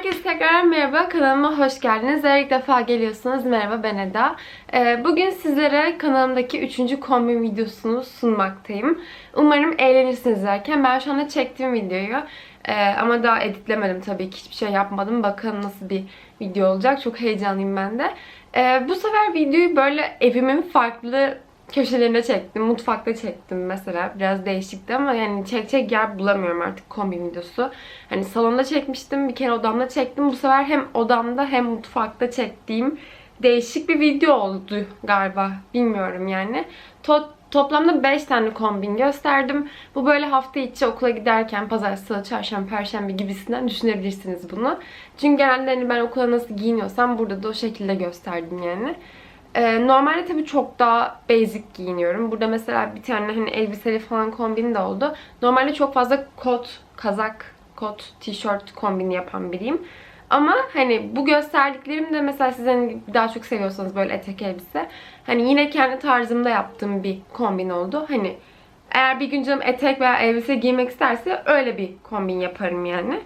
Herkese tekrar merhaba, kanalıma hoş geldiniz. Eğer ilk defa geliyorsanız merhaba ben Eda. Ee, bugün sizlere kanalımdaki 3. kombin videosunu sunmaktayım. Umarım eğlenirsiniz izlerken. Ben şu anda çektiğim videoyu e, ama daha editlemedim tabii ki hiçbir şey yapmadım. Bakalım nasıl bir video olacak. Çok heyecanlıyım ben de. Ee, bu sefer videoyu böyle evimin farklı köşelerine çektim. Mutfakta çektim mesela. Biraz değişikti ama yani çekecek yer bulamıyorum artık kombi videosu. Hani salonda çekmiştim. Bir kere odamda çektim. Bu sefer hem odamda hem mutfakta çektiğim değişik bir video oldu galiba. Bilmiyorum yani. To- toplamda 5 tane kombin gösterdim. Bu böyle hafta içi okula giderken pazar, salı, çarşamba, perşembe gibisinden düşünebilirsiniz bunu. Çünkü genelde hani ben okula nasıl giyiniyorsam burada da o şekilde gösterdim yani. Ee, normalde tabii çok daha basic giyiniyorum. Burada mesela bir tane hani elbiseli falan kombin de oldu. Normalde çok fazla kot, kazak, kot, tişört kombini yapan biriyim. Ama hani bu gösterdiklerim de mesela siz hani daha çok seviyorsanız böyle etek elbise. Hani yine kendi tarzımda yaptığım bir kombin oldu. Hani eğer bir gün canım etek veya elbise giymek isterse öyle bir kombin yaparım yani.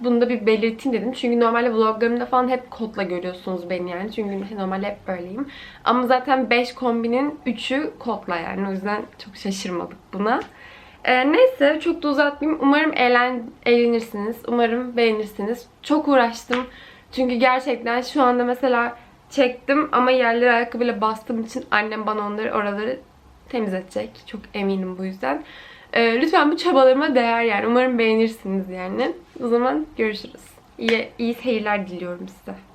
Bunu da bir belirteyim dedim. Çünkü normalde vloglarımda falan hep kotla görüyorsunuz beni yani. Çünkü normalde hep böyleyim. Ama zaten 5 kombinin 3'ü kotla yani. O yüzden çok şaşırmadık buna. Ee, neyse çok da uzatmayayım. Umarım eğlen, eğlenirsiniz. Umarım beğenirsiniz. Çok uğraştım. Çünkü gerçekten şu anda mesela çektim ama yerlere ayakkabıyla bastığım için annem bana onları oraları temizletecek. Çok eminim bu yüzden. Ee, lütfen bu çabalarıma değer yani. Umarım beğenirsiniz yani. O zaman görüşürüz. İyi, iyi seyirler diliyorum size.